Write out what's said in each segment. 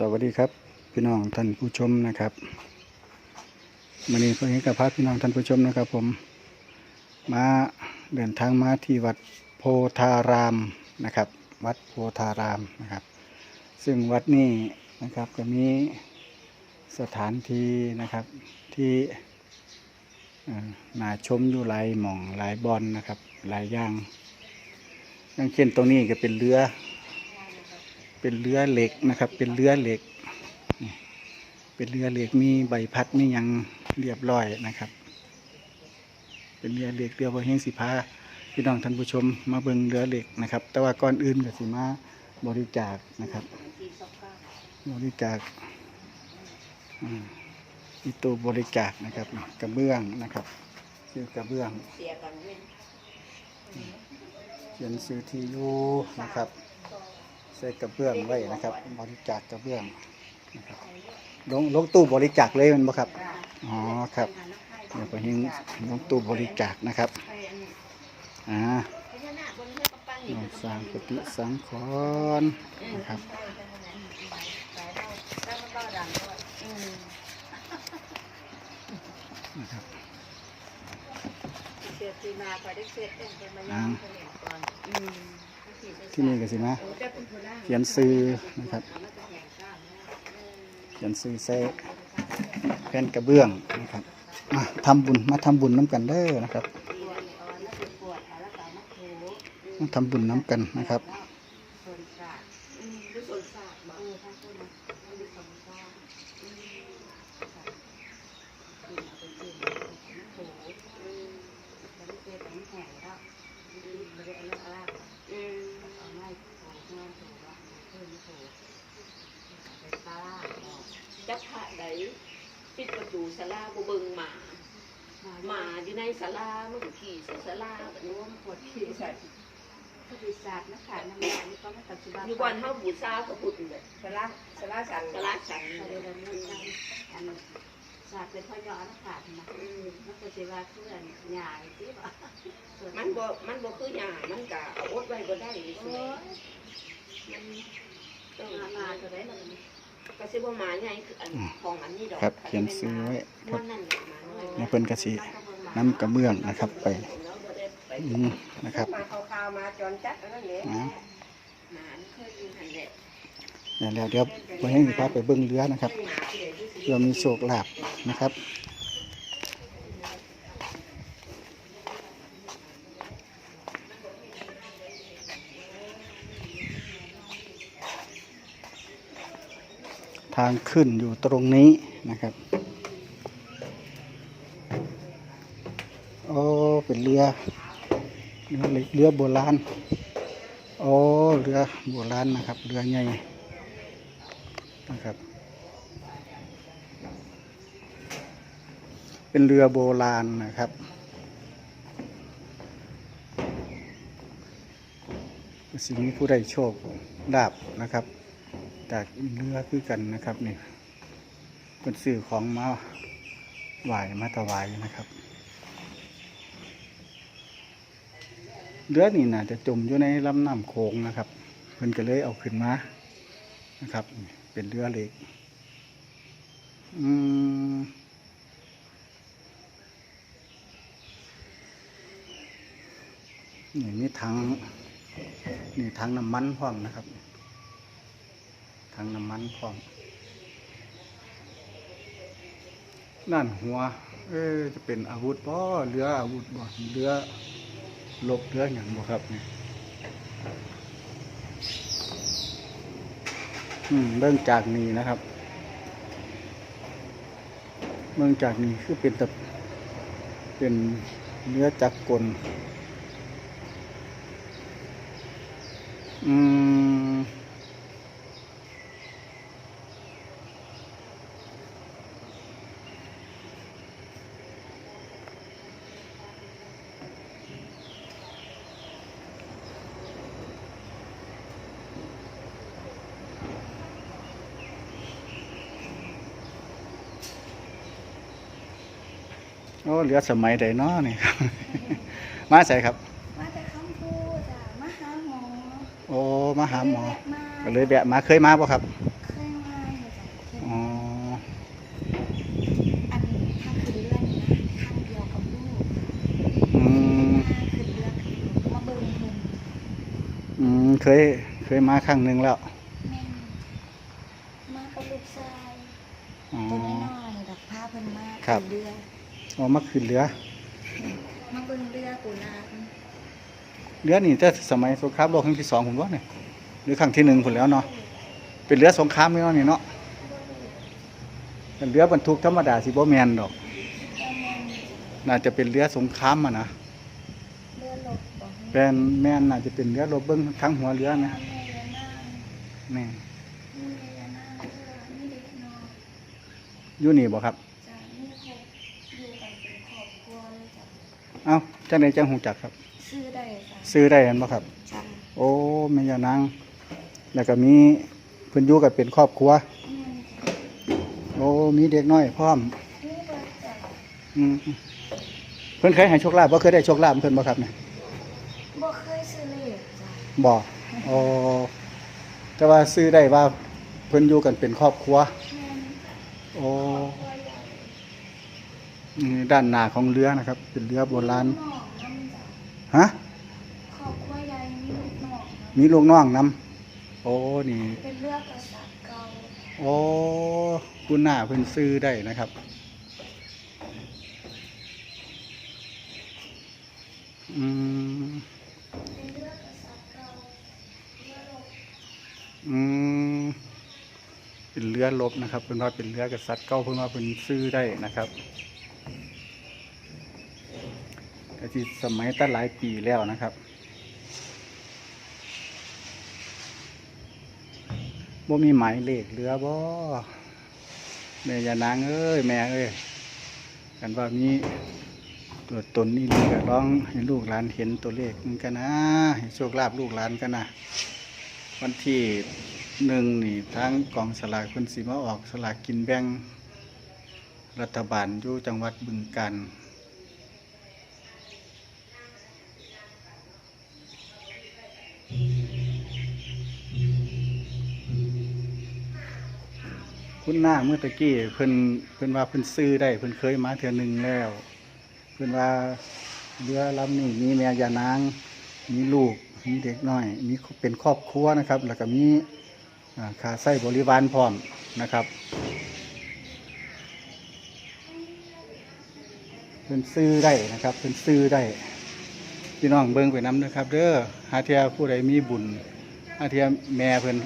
สวัสดีครับ พี่น้องท่านผู้ชมนะครับวันนี้เพื่อนกับพาพี่น้องท่านผู้ชมนะครับ ผม มาเดินทางมาที่วัดโพธารามนะครับ วัดโพธารามนะครับ ซึ่งวัดนี้นะครับก็มีสถานที่นะครับที่เอ่อน่าชมอยู่หลายหม่องหลายบอนนะครับ หลายอย่างอย่างเช่นตรงนี้ก็เป็นเรือ เป็นเรือเหล็กนะครับ เป็นเรือเหล็กนี่เป็นเรือเหล็กมีใบพัดมีหยังเรียบร้อยนะครับ เป็นเรือเหล็กเรือพระเฮงสิพาพี่น้องท่านผู้ชมมาเบิ่งเรือเหล็กนะครับ แต่ว่าก่อนอื่นก็สิมาบริจาคนะครับ บริจาคอ่าอีตัวบริจาคนะครับกระเบื้องนะครับซื้อกระเบื้องเสียกันเว้นเขียนซื้อที่อยู่นะครับ ใส่กระเบื้องไว้นะครับ บริจาคกระเบื้องนะครับลงลงตู้บริจาคเลยแมันบ่ครับ อ๋อครับเดี๋ยวไปเห็นลงตู้บริจาคนะครับ อ่าพญานาคบนเรือกำปั้นนี่เอาสร้างปฏิสังขรณ์นะครับแล้วมันก็ดังด้วยอืมนะครับเสียตีนาไปได้เสร็จต้องเป็นมายามคนเดียวก่อนอืม ที่นี่ก็สิมาเป็นคนล่างเขียนซื้อนะครับ เขียนซื้อใส่แผ่นกระเบื้องนะครับมาทำบุญมาทำบุญน้ำกันเด้อนะครับมาทำบุญน้ำกันนะครับ ส่วนศาสตร์อืมดูส่วนศาสตร์บ่เออทั้งคนนะมันดูส่วนศาสตร์อืมกินเอาไปกินมาถูอืมแล้วมันเกิดมันแห้งแล้วอืมไม่ได้เอาเรื่องอะไรอืมเอาไม้ถูงานถูแล้วเพิ่มถูไปตาออก จักพระใดปิดประตูศาลาบ่เบิ่งหมาหมาอยู่ในศาลามันก็ขี่ใส่ศาลาแบบนี้รวมปวดขี้ใส่ก็ดีศาสตร์นะค่ะน้ำยานี่ก็ไม่ตัดสิบาอยู่วันเฮาบูชาพระพุทธนี่แหละสลาสลาสันศาลาฉันเขาเรียกว่ามันอันศาสตร์เป็นพ่อยอนะค่ะนะอืมมันก็สิว่าเพื่อนหยาที่ว่ามันบ่มันบ่คือหญ้ามันก็เอาอดไว้บ่ได้โอ้ซื่อยมันต้องมามาตัวได้มัน ก็สิบ่หมาใหญ่คืออันของอันนี้ดอกครับเขียนซื้อไว้ครัมับนนั่นแหละหมาน้อยในเพิ่นกสิน้ำกระเบื้องนะครับไปแล้วบ่ได้ไปอืมนะครับมาเอาข้าวมาจนจัดอันนั้นเนี่ยนะหมามันเคยอยู่หั่นแหละเดี๋ยวแล้วเดี๋ยวไปให้พาไปเบิ้งเรือนะครับหมาที่ไหนที่สิเพื่อมีโชคลาภนะครับ ทางขึ้นอยู่ตรงนี้นะครับ โอ้เป็นเรือเรือเรือโบราณ โอ้เรือโบราณนะครับ เรือใหญ่นะครับ เป็นเรือโบราณนะครับ สิ่งนี้ผู้ได้โชคลาบนะครับ จากเรือคือกันนะครับนี่เป็นสื่อของมาไหวมาถวายนะครับเรือนี่น่าจะจมอยู่ในลำน้ำโขงนะครับเพิ่นก็เลยเอาขึ้นมานะครับ เป็นเรือเล็กอืมนี่มีถังนี่ถังน้ำมันพร้อมนะครับ ถังน้ำมันพร้อมนั่นหัว เอ๊จะเป็นอาวุธบ่เรืออาวุธบ่เรือลบเรืออย่างบ่ครับเนี่อืมเรื่องจากนี้นะครับเมืองจากนี้คือเป็นแต่เป็นเนื้อจักกลอืม โอ้เหลือสมัยใดเนาะนี่มาใส่ครับ มาแต่คำพูดอะมาหาหมอโอ้มาหาหมอ ก็เลยแบะมาเคยมาป่ครับ เคยมาอาจ้ะเคยอันนี้ถ้าขึ้รนะคั่งเดียวกับลูกอืเอเคย เคยมาครั้งหนึ่งแล้วมากับลูกชายอ๋อ ตัวน้อยๆดอกผ้าเพิ่นมาครับเรื่อง อ๋อมาขึ้นเรือ มาเบิ่งเรือกูลาเพิ่นเรือนี่แต่สมัยสงครามโลกครั้งที่สองผมว่าเนี่ยหรือครั้งที่หนึ่งผมแล้วเนาะเป็นเรือสงครามไม่เนาะนี่เนาะเป็นเรือบรรทุกธรรมดาสิบ่แมนดอกแล้วแม่นน่าจะเป็นเรือสงครามอะนะเรือหลบบ่แปลนแม่นน่าจะเป็นเรือรบเบิ้งทั้งหัวเรือนะแม่เรือนางแม่มีเรือนางเรือมีเด็กน้อยอยู่นี่บ่ครับ จ้ะมีครอบอยู่กันเป็นครอบครัวเลยจ้ะ เอ้า จังไดจังหูจักครับ ซื้อได้จ้ะซื้อได้เห็นบ่ครับ จ้ะโอ้แม่ยานางแล้วก็มีเพิ่นอยู่กันเป็นครอบครัวแม่นจ้ะโอ้มีเด็กน้อยพร้อมมีเบิดจ้ะอืมเพิ่นเคยให้โชคลาภบ่เคยได้โชคลาภเพิ่นบ่ครับเนี่ยบ่เคยซื้อเลขจ้ะบ่โอ้แต่ว่าซื้อได้ว่าเพิ่นอยู่กันเป็นครอบครัว แม่นโอ้ครอบครัวใหญ่นี่ด้านหน้าของเรือนะครับ เป็นเรือโบราณน้องน้ำจ้ะ ฮะครอบครัวใหญ่มีลูกน้องนะมีลูกน้องนํโอ้นี่ เป็นเรือกษัตริย์เก่าโอ้คุณหน้าเพิ่นซื้อได้นะครับ อืม เป็นเรือกษัตริย์เก่าเรือรบอืม เป็นเรือรบนะครับเพิ่นว่าเป็นเรือกษัตริย์เก่าเพิ่นว่าเพิ่นซื้อได้นะครับ ก็ที่สมัยตั้งหลายปีแล้วนะครับบ่มีหมายเลขเรือบ่แม่ยานางเอ้ยแม่เอ้ยกันว่ามีตัวตนนี่เลยก็ร้องให้ลูกหลานเห็นตัวเลขมันกันนะให้โชคลาภลูกหลานกันนะวันที่หนึ่งนี่ทั้งกองสลากคนสีมาออกสลากกินแบ่งรัฐบาลอยู่จังหวัดบึงกาฬ คุณหน้าเมื่อตะกี้เพิ่นเพิ่นว่าเพิ่นซื้อได้เพิ่นเคยมาเทื่อหนึ่งแล้ว เพิ่นว่าเรือลำนี้มีแม่ยานาง มีลูกมีเด็กน้อย มีเป็นครอบครัวนะครับ แล้วก็มีอ่าค่าใช้บริวารพร้อมนะครับเพิ่นซื้อได้นะครับเพิ่นซื้อได้พี่น้องเบิ่งไปน้ำนะครับ เด้อหาเทียผู้ใดมีบุญหาเทียแม่เพิ่น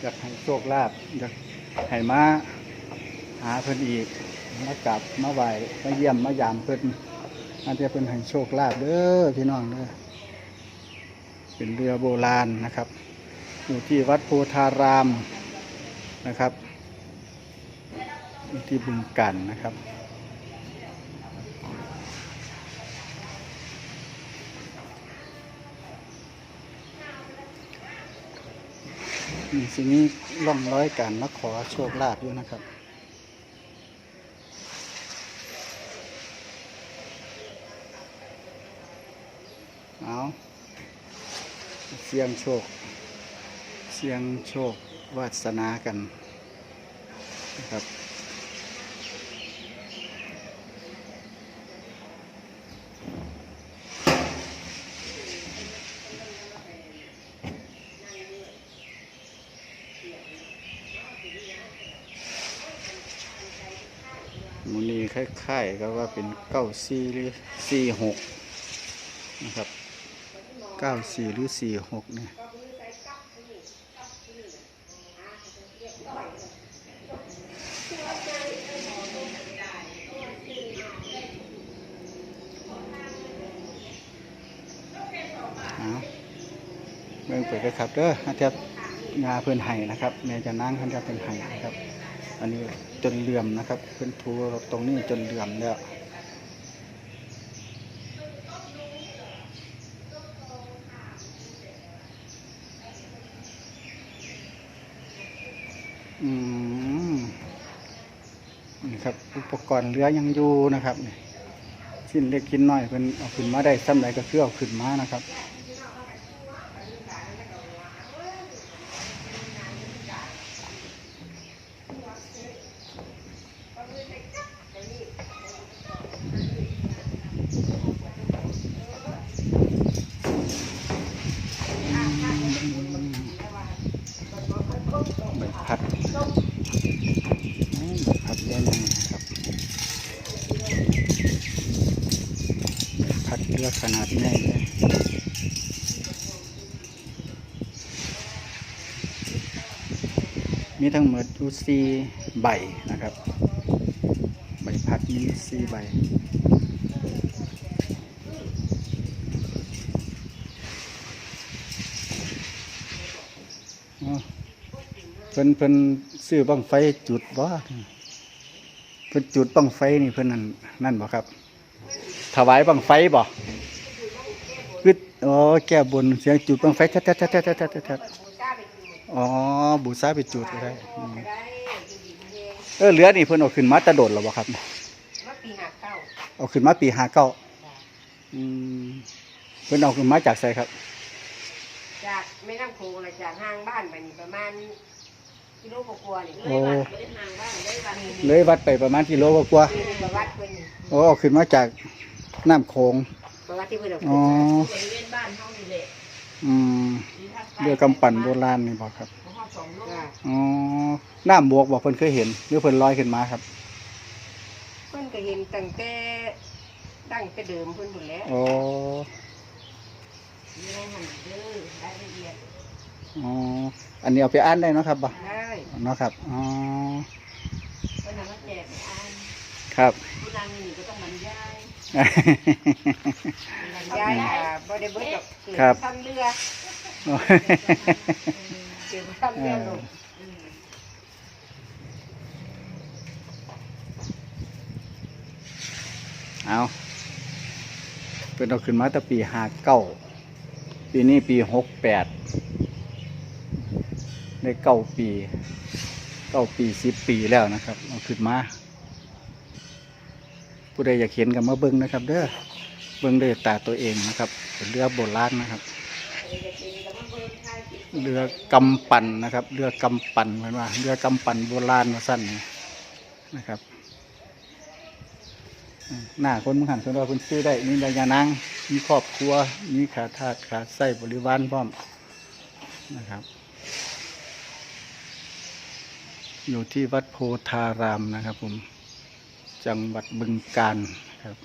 อยากให้โชคลาภอยากให้มาหาเพิ่นอีกมากราบมาไหวมาเยี่ยมมายามเพิ่นอาจจะเป็นให้โชคลาภเด้อพี่น้องเด้อเป็นเรือโบราณนะครับ อยู่ที่วัดโพธารามนะครับอยู่ที่บึงกันนะครับ นี่สิ่งนี้ล่องร้อยการมาขอโชคลาภอยู่นะครับเอาเสียงโชค เสียงโชควาสนากันนะครับ มูนี คล้ายๆก็ว่าเป็นเก้าสี่หรือสี่หกนะครับเก้าสี่หรือสี่หกเนี่ยเอาเบิ่งไปเลยครับเด้ออาจจะงาเพื่อนไห้นะครับแม่จะนั่งเพื่อนจะเป็นไห้นะครับ อันนี้ จนเหลื่อมนะครับเพื่อนทูตรงนี้จนเหลื่อมแล้วอืมนี่ครับ อุปกรณ์เรือยังอยู่นะครับชิ้นเล็กชิ้นน้อยเพิ่นเอาขึ้นมาได้ซ้ำใดก็คือเอาขึ้นมานะครับ อ เลือก ขนาดใหญ่เลยมีทั้งหมดอูซีใบนะครับ ใบพัดมีสี่ใบเพิ่นเพิ่นซื้อบังไฟจุดบ่เพิ่นจุดบังไฟนี่เพิ่นนั่นนั่นบ่ครับ ถวายบังไฟบ่ คืออ๋อแก้บนเสียงจุดบังไฟแท้ๆๆๆๆๆอ๋อบูชาไปจุดก็ได้อืมเออเหลือนี่เพิ่นเอาขึ้นมาแตะโดดแล้วบ่ครับ มาปีหาเก้าเอาขึ้นมาปี59อืมเพิ่นเอาขึ้นมาจากไสครับ จากแม่น้ำโขงเลยจากห้างบ้านไปนี่ประมาณกิโลกว่าๆนี่เลยวัดเลยห่างบ้านเลยวัดเลยวัดไปประมาณกิโลกว่าคือประวัติเพิ่นนี่ๆโอ้เอาขึ้นมาจากน้ำโขง ประวัติที่เพิ่นเอาอ๋อ บริเวณบ้านเฮานี่แหละอืมเรือกำปั่นโบราณนี่บอกครับบ่ฮอดสองโลจ้ะอ๋อน้ำบวกบอกเพิ่นเคยเห็นหรือเพิ่นลอยขึ้นมาครับเพิ่นก็เห็นตั้งแต่ตั้งแต่เดิมเพิ่นหมดแล้วอ๋อมีอะไรหั่นเด้อรายละเอียดอ๋ออันนี้เอาไปอ่านได้เนาะครับบ่ได้เนาะครับอ๋อเพิ่นเอามาแจกให้อ่านครับ ผู้นางนี่ก็ต้องบรรยา ยย้ายอ่าบ่ได้เบิดดอกเกิดครับ ทำเรือเกิดทำเรือลงเอาเป็นเอาขึ้นมาแต่ปีห้าเก้าปีนี้ปีหกแปดได้เก้าปีเก้าปีสิบปีแล้วนะครับเอาขึ้นมา ผู้ใดอยากเห็นกันมาเบิ้งนะครับ เด้อเบิ้งด้วยตาตัวเองนะครับเป็นเรือโบราณนะครับ เรือกำปั่นนะครับ เรือกำปั่นเหมือนว่า เรือกำปั่นโบราณมาสั้นนะครับหน้าคนมึงหันคนเราคนซื้อได้มีดายานางมีครอบครัว มีขาทาสขาไส้บริวารพร้อมนะครับอยู่ที่วัดโพธารามนะครับผม จังหวัดบึงกาฬครับ